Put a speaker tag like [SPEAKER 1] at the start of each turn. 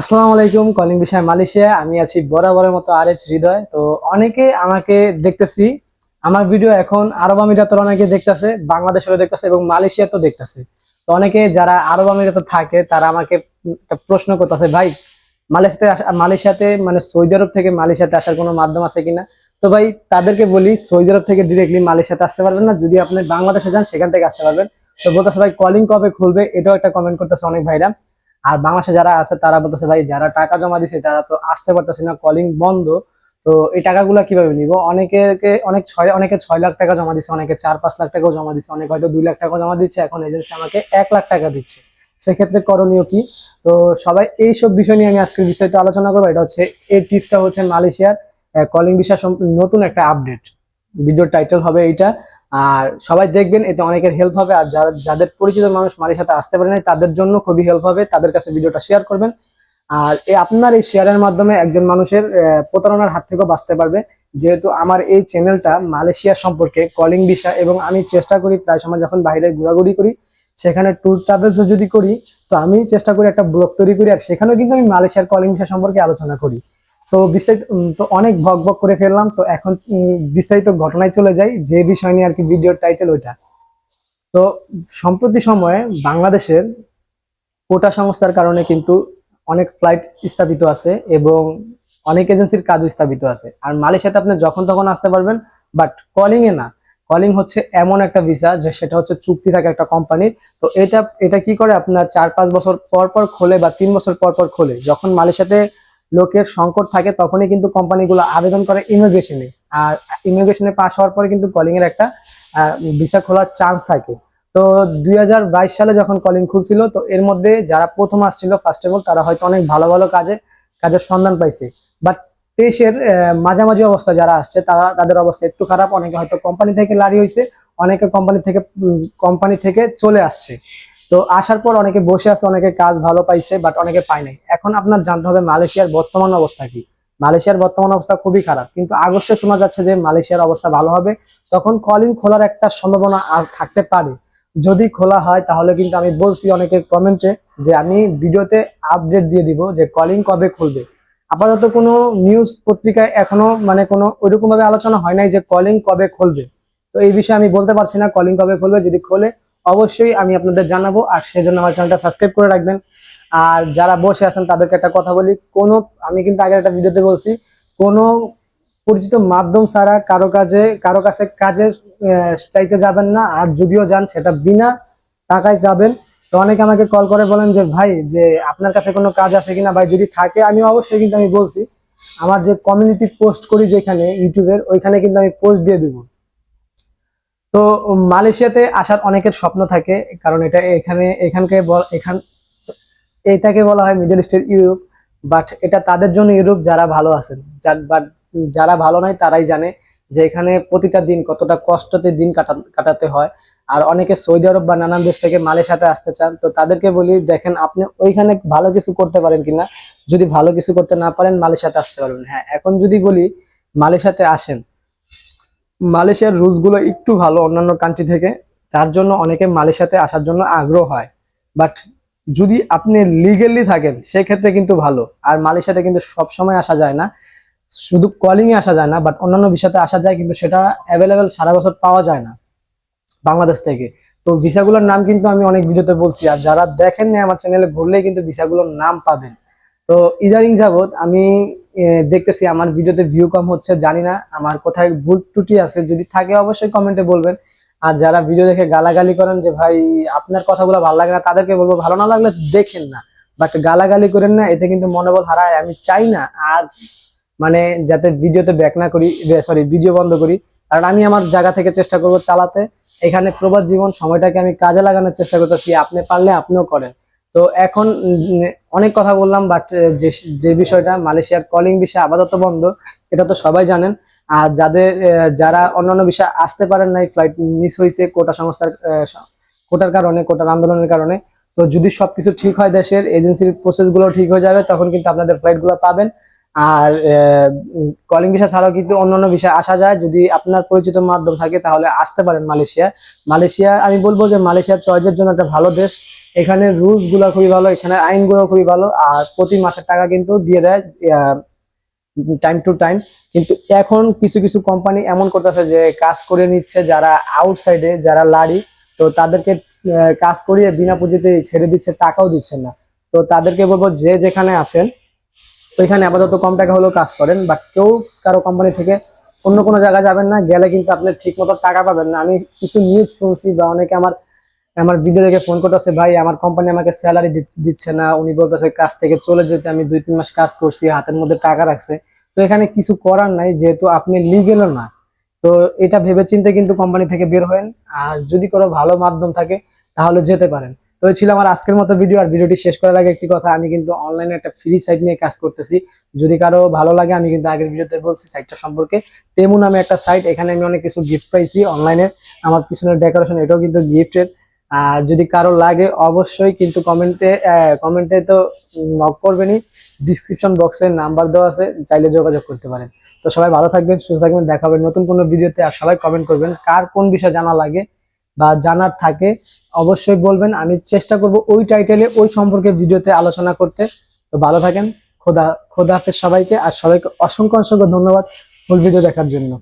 [SPEAKER 1] আসসালামু আলাইকুম কলিং বিষয় মালয়েশিয়া। আমি আছি বরাবরের মতো আর এইচ হৃদয়। তো অনেকে আমাকে দেখতেছি, আমার ভিডিও এখন আরব আমিরাতের অনেকে দেখতেছে, বাংলাদেশেরও দেখতেছে এবং মালয়েশিয়াতেও দেখতেছে। তো অনেকে যারা আরব আমিরাতে থাকে, তারা আমাকে প্রশ্ন করতেছে, ভাই, মালয়েশিয়াতে মালয়েশিয়াতে মানে সৌদি আরব থেকে মালয়েশিয়াতে আসার কোনো মাধ্যম আছে কিনা? তো ভাই, তাদেরকে বলি, সৌদি আরব থেকে ডিরেক্টলি মালয়েশিয়াতে আসতে পারবেন না। যদি আপনি বাংলাদেশে যান, সেখান থেকে আসতে পারবেন। তো বলতেছে, ভাই কলিং কবে খুলবে? এটাও একটা কমেন্ট করতেছে অনেক ভাইরা। আর বাংলাদেশে যারা আছে, তারা বলতেছে, ভাই, যারা টাকা জমা দিছে, তারা তো আসতে পারতেছে না কলিং বন্ধ। তো এই টাকাগুলো কীভাবে নিব? অনেকে অনেক ছয়, অনেকে ছয় লাখ টাকা জমা দিচ্ছে অনেকে চার, পাঁচ লাখ টাকাও জমা দিচ্ছে অনেকে হয়তো দুই লাখ টাকা জমা দিচ্ছে, এখন এজেন্সি আমাকে এক লাখ টাকা দিচ্ছে। সেক্ষেত্রে করণীয় কি? তো সবাই এইসব বিষয় নিয়ে আমি আজকে বিস্তারিত আলোচনা করব। এটা হচ্ছে এই টিপসটা হচ্ছে মালয়েশিয়ার কলিং বিষয় নতুন একটা আপডেট ভিডিওর টাইটেল হবে এইটা। আর সবাই দেখবেন এতে অনেকের হেল্প হবে। আর যারা, যাদের পরিচিত মানুষ মালির সাথে আসতে পারে নাই, তাদের জন্য খুবই হেল্প হবে। তাদের কাছে ভিডিওটা শেয়ার করবেন। আর আপনার এই শেয়ারের মাধ্যমে একজন মানুষের প্রতারণার হাত থেকেও বাঁচতে পারবে। যেহেতু আমার এই চ্যানেলটা মালয়েশিয়া সম্পর্কে কলিং বিষয় এবং আমি চেষ্টা করি, প্রায় সময় যখন বাইরে ঘোরাঘুরি করি, সেখানে ট্যুর ট্রাভেলসও যদি করি, তো আমি চেষ্টা করি একটা ব্লগ তৈরি করি। আর সেখানেও কিন্তু আমি মালয়েশিয়ার কলিং বিষয় সম্পর্কে আলোচনা করি। তো বিস্তারিত তো অনেক ভক ভক করে ফেললাম, তো এখন বিস্তারিত ঘটনায় চলে যাই, যে বিষয় নিয়ে আর কি ভিডিওর টাইটেল ওইটা। তো, সম্প্রতি সময়ে বাংলাদেশের কোটা সংস্থার কারণে কিন্তু অনেক ফ্লাইট স্থাপিত আছে এবং অনেক এজেন্সির কাজও স্থাপিত আছে। আর মালয়েশিয়াতে আপনি যখন তখন আসতে পারবেন বাট কলিং এ না। কলিং হচ্ছে এমন একটা ভিসা যে সেটা হচ্ছে চুক্তি থাকে একটা কোম্পানির তো এটা এটা কি করে আপনার চার পাঁচ বছর পর পর খোলে বা তিন বছর পর পর খোলে? যখন মালয়েশিয়াতে লোকের সংকট থাকে তখনই কিন্তু কোম্পানিগুলো আবেদন করে ইমিগ্রেশনে আর ইমিগ্রেশনে পাস হওয়ার পরে কিন্তু কলিং এর একটা ভিসা খোলার চান্স থাকে। তো দুই হাজার বাইশ সালে যখন কলিং খুলছিল, তো এর মধ্যে যারা প্রথম আসছিল ফার্স্ট অফ অল তারা হয়তো অনেক ভালো ভালো কাজে, কাজের সন্ধান পাইছে। বাট দেশের মাঝামাঝি অবস্থা যারা আসছে, তারা, তাদের অবস্থা একটু খারাপ। অনেকে হয়তো কোম্পানি থেকে লারি হয়েছে অনেকে কোম্পানি থেকে কোম্পানি থেকে চলে আসছে। তো আসার পর অনেকে বসে আছে, অনেকে কাজ ভালো পাইছে বাট অনেকে পায় নাই। এখন আপনার জানতে হবে মালয়েশিয়ার বর্তমান অবস্থা কি। মালয়েশিয়ার বর্তমান অবস্থা খুবই খারাপ, কিন্তু আগস্টে শোনা যাচ্ছে যে মালয়েশিয়ার অবস্থা ভালো হবে। তখন কলিং খোলার একটা সম্ভাবনা থাকতে পারে। যদি খোলা হয়, তাহলে কিন্তু আমি বলছি অনেকে কমেন্টে যে আমি ভিডিওতে আপডেট দিয়ে দিব যে কলিং কবে খুলবে। আপাতত কোনো নিউজ পত্রিকায় এখনও মানে কোনো ওইরকম ভাবে আলোচনা হয় নাই যে কলিং কবে খুলবে। তো এই বিষয়ে আমি বলতে পারছি না কলিং কবে খুলবে। যদি খোলে অবশ্যই আমি আপনাদের জানাব, আর সেজন্য আমার চ্যানেলটা সাবস্ক্রাইব করে রাখবেন। আর যারা বসে আছেন, তাদেরকে একটা কথা বলি, কোনো, আমি কিন্তু আগের একটা ভিডিওতে বলছি, কোনো পরিচিত মাধ্যম ছাড়া কারও কাজে, কারও কাছে কাজে চাইতে যাবেন না, আর যদিও যান, সেটা বিনা টাকায় যাবেন। তো অনেকে আমাকে কল করে বলেন যে, ভাই, যে আপনার কাছে কোনো কাজ আছে কিনা? ভাই, যদি থাকে, আমি অবশ্যই কিন্তু আমি বলছি, আমার যে কমিউনিটি পোস্ট করি যেখানে ইউটিউবের ওইখানে কিন্তু আমি পোস্ট দিয়ে দিব। তো মালয়েশিয়াতে আসার অনেকের স্বপ্ন থাকে, কারণ এটা এখানে, এখানকে এখান, এটাকে বলা হয় মিডল ইস্টের ইউরোপ বাট এটা তাদের জন্য ইউরোপ যারা ভালো আছেন। বাট যারা ভালো নয় তারাই জানে যে এখানে প্রতিটা দিন কতটা কষ্টতে দিন কাটা- কাটাতে হয়। আর অনেকে সৌদি আরব বা নানান দেশ থেকে মালয়েশিয়াতে আসতে চান, তো তাদেরকে বলি, দেখেন আপনি ওইখানে ভালো কিছু করতে পারেন কিনা। যদি ভালো কিছু করতে না পারেন, মালয়েশিয়াতে আসতে পারবেন। হ্যাঁ এখন যদি বলি, মালয়েশিয়াতে আসেন মালয়েশিয়ার রুলসগুলো একটু ভালো অন্যান্য কান্ট্রি থেকে, তার জন্য অনেকে মালয়েশিয়াতে আসার জন্য আগ্রহ হয়। বাট যদি আপনি লিগেলি থাকেন, সেক্ষেত্রে কিন্তু ভালো। আর মালয়েশিয়াতে কিন্তু সব সময় আসা যায় না। শুধু কলিং এ আসা যায় না বাট অন্যান্য ভিসাতে আসা যায়, কিন্তু সেটা অ্যাভেলেবেল সারা বছর পাওয়া যায় না বাংলাদেশ থেকে। তো ভিসাগুলোর নাম কিন্তু আমি অনেক ভিডিওতে বলছি, আর যারা দেখেন না আমার চ্যানেলে ঘুরলেই কিন্তু ভিসাগুলোর নাম পাবেন। তো ইদানিং যাবত আমি দেখতেছি আমার ভিডিওতে ভিউ কম হচ্ছে, জানি না আমার কোথায় ভুল ত্রুটি আছে, যদি থাকে অবশ্যই কমেন্টে বলবেন। আর যারা ভিডিও দেখে গালাগালি করেন যে, ভাই, আপনার কথাগুলো ভালো লাগে না, তাদেরকে বলব, ভালো না লাগলে দেখেন না। বাট গালাগালি করেন না, এতে কিন্তু মনোবল হারায়, আমি চাই না। আর মানে যাতে ভিডিওতে ব্যাক না করি সরি ভিডিও বন্ধ করি, কারণ আমি আমার জায়গা থেকে চেষ্টা করব চালাতে। এখানে প্রবাদ জীবন সময়টাকে আমি কাজে লাগানোর চেষ্টা করতেছি, আপনি পারলে আপনিও করেন। তো এখন অনেক কথা বললাম বাট যে যে বিষয়টা, মালয়েশিয়ার কলিং বিষয় আপাতত বন্ধ, এটা তো সবাই জানেন। আর যাদের যারা অন্যান্য বিষয়ে আসতে পারেন নাই ফ্লাইট মিস হয়েছে কোটা সংস্থার কোটার কারণে, কোটার আন্দোলনের কারণে, তো যদি সবকিছু ঠিক হয় দেশের এজেন্সির প্রসেসগুলো ঠিক হয়ে যাবে, তখন কিন্তু আপনাদের ফ্লাইটগুলো পাবেন। আর কলিং ভিসা ছাড়াও কিন্তু অন্যান্য বিষয় আসা যায়। যদি আপনার পরিচিত মাধ্যম থাকে, তাহলে আসতে পারেন মালয়েশিয়া। মালয়েশিয়া, আমি বলব যে মালয়েশিয়া চয়েসের জন্য একটা ভালো দেশ। এখানে রুলসগুলো খুবই ভালো, এখানে আইনগুলো খুবই ভালো, আর প্রতি মাসের টাকা কিন্তু দিয়ে দেয় টাইম টু টাইম কিন্তু এখন কিছু কিছু কোম্পানি এমন করতেছে যে কাজ করে নিচ্ছে যারা আউটসাইডে যারা লাড়ি তো তাদেরকে কাজ করিয়ে বিনা পুঁজিতে ছেড়ে দিচ্ছে, টাকাও দিচ্ছে না। তো তাদেরকে বলব যে যেখানে আছেন ওইখানে আপাতত কম টাকা হলেও কাজ করেন বাট কেউ কারও কোম্পানি থেকে অন্য কোনো জায়গায় যাবেন না, গেলে কিন্তু আপনি ঠিক মতো টাকা পাবেন না। আমি কিছু নিউজ শুনছি বা অনেকে আমার আমার ভিডিও দেখে ফোন করতেছে, ভাই, আমার কোম্পানি আমাকে স্যালারি দিচ্ছে না। উনি বলতেছে, কাজ থেকে চলে যেতে আমি দুই তিন মাস কাজ করছি, হাতের মধ্যে টাকা রাখছে। তো এখানে কিছু করার নাই, যেহেতু আপনি লিগেলও না। তো এটা ভেবে চিন্তে কিন্তু কোম্পানি থেকে বের হয়েন, আর যদি কোনো ভালো মাধ্যম থাকে, তাহলে যেতে পারেন। তো ছিল আমার আজকের মতো ভিডিও আর ভিডিওটি শেষ করার আগে একটি কথা, আমি কিন্তু অনলাইনে একটা ফ্রি সাইট নিয়ে কাজ করতেছি। যদি কারও ভালো লাগে, আমি কিন্তু আগের ভিডিওতে বলছি সাইটটা সম্পর্কে। টেমু নামে একটা সাইট এখানে আমি অনেক কিছু গিফট পাইছি অনলাইনে আমার পিছনের ডেকোরেশন এটাও কিন্তু গিফটের আর যদি কারও লাগে, অবশ্যই কিন্তু কমেন্টে কমেন্টে তো নক করবেনই। ডিসক্রিপশন বক্সে নাম্বার দেওয়া আছে, চাইলে যোগাযোগ করতে পারেন। তো সবাই ভালো থাকবেন, সুস্থ থাকবেন, দেখা হবে নতুন কোনো ভিডিওতে আর সবাই কমেন্ট করবেন কার কোন বিষয় জানা লাগে। বা জানার থাকে, অবশ্যই বলবেন। আমি চেষ্টা করব ওই টাইটেলে ওই সম্পর্কে ভিডিওতে আলোচনা করতে। তো ভালো থাকেন, খোদা খোদা হাফেজ সবাইকে, আর সবাইকে অসংখ্য অসংখ্য ধন্যবাদ ফুল ভিডিও দেখার জন্য।